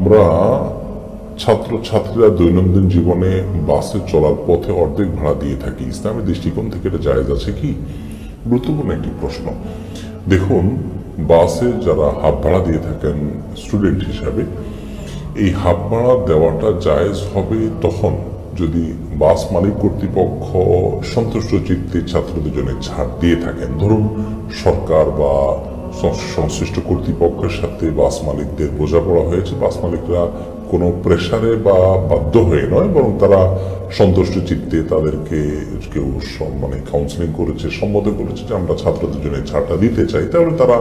আমরা ছাত্র ছাত্রীরা দৈনন্দিন জীবনে বাসে চলার পথে অর্ধেক ভাড়া দিয়ে থাকি। ইসলামের দৃষ্টিকোণ থেকে এটা জায়েজ আছে কি? গুরুত্বপূর্ণ একটি প্রশ্ন। দেখুন, বাসে যারা হাফ ভাড়া দিয়ে থাকেন স্টুডেন্ট হিসাবে, এই হাফ ভাড়া দেওয়াটা জায়েজ হবে তখন যদি বাস মালিক কর্তৃপক্ষ সন্তুষ্ট চিত্তে ছাত্রদের জন্য ছাড় দিয়ে থাকেন। ধরুন, সরকার বা সংশ্লিষ্ট কর্তৃপক্ষের সাথে বাস মালিকদের বোঝাপড়া হয়েছে। বাস মালিকরা কোনো প্রেশারে বা বাধ্য হয়ে নয়, বরং তারা সন্তুষ্ট চিত্তে তাদেরকে কেউ মানে কাউন্সিলিং করেছে, সম্মত করেছে যে আমরা ছাত্রদের জন্য ছাড়টা দিতে চাই, তাহলে তারা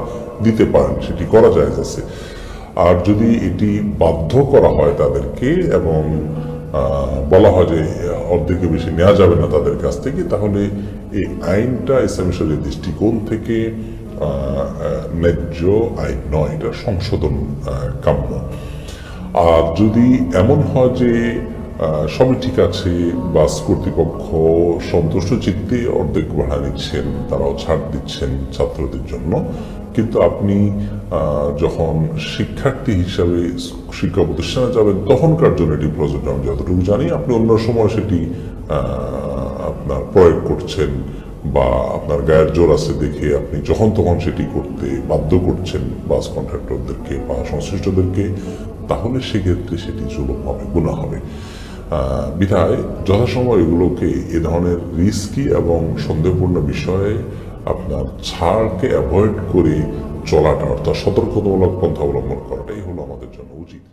দিতে পারেন, সেটি করা যায় আছে। আর যদি এটি বাধ্য করা হয় তাদেরকে এবং বলা হয় যে অর্ধেকে বেশি নেওয়া যাবে না তাদের কাছ থেকে, তাহলে এই আইনটা ইসলামী দৃষ্টিকোণ থেকে ন্যায্য আইন নয়, এটা সংশোধন কাম্য। আর যদি এমন হয় যে সবই ঠিক আছে, বাস কর্তৃপক্ষ সন্তুষ্ট চিত্তে অর্ধেক ভাড়া নিচ্ছেন, তারাও ছাড় দিচ্ছেন ছাত্রদের জন্য, কিন্তু আপনি যখন শিক্ষার্থী হিসাবে শিক্ষা প্রতিষ্ঠানে যাবেন, তখনকার জন্য এটি প্রযোজ্য। আমি যতটুকু জানি, আপনি অন্য সময় সেটি আপনার প্রয়োগ করছেন বা আপনার গায়ের জোর আছে দেখে আপনি যখন তখন সেটি করতে বাধ্য করছেন বাস কন্ট্রাক্টরদেরকে বা সংশ্লিষ্টদেরকে, তাহলে সেক্ষেত্রে সেটি জুলুম হবে গুণা হবে। বিধায় যথাসময় এগুলোকে এ ধরনের রিস্কি এবং সন্দেহপূর্ণ বিষয়ে আপনার ছাড়কে অ্যাভয়েড করে চলাটা অর্থাৎ সতর্কতামূলক পন্থা অবলম্বন করাটাই হলো আমাদের জন্য উচিত।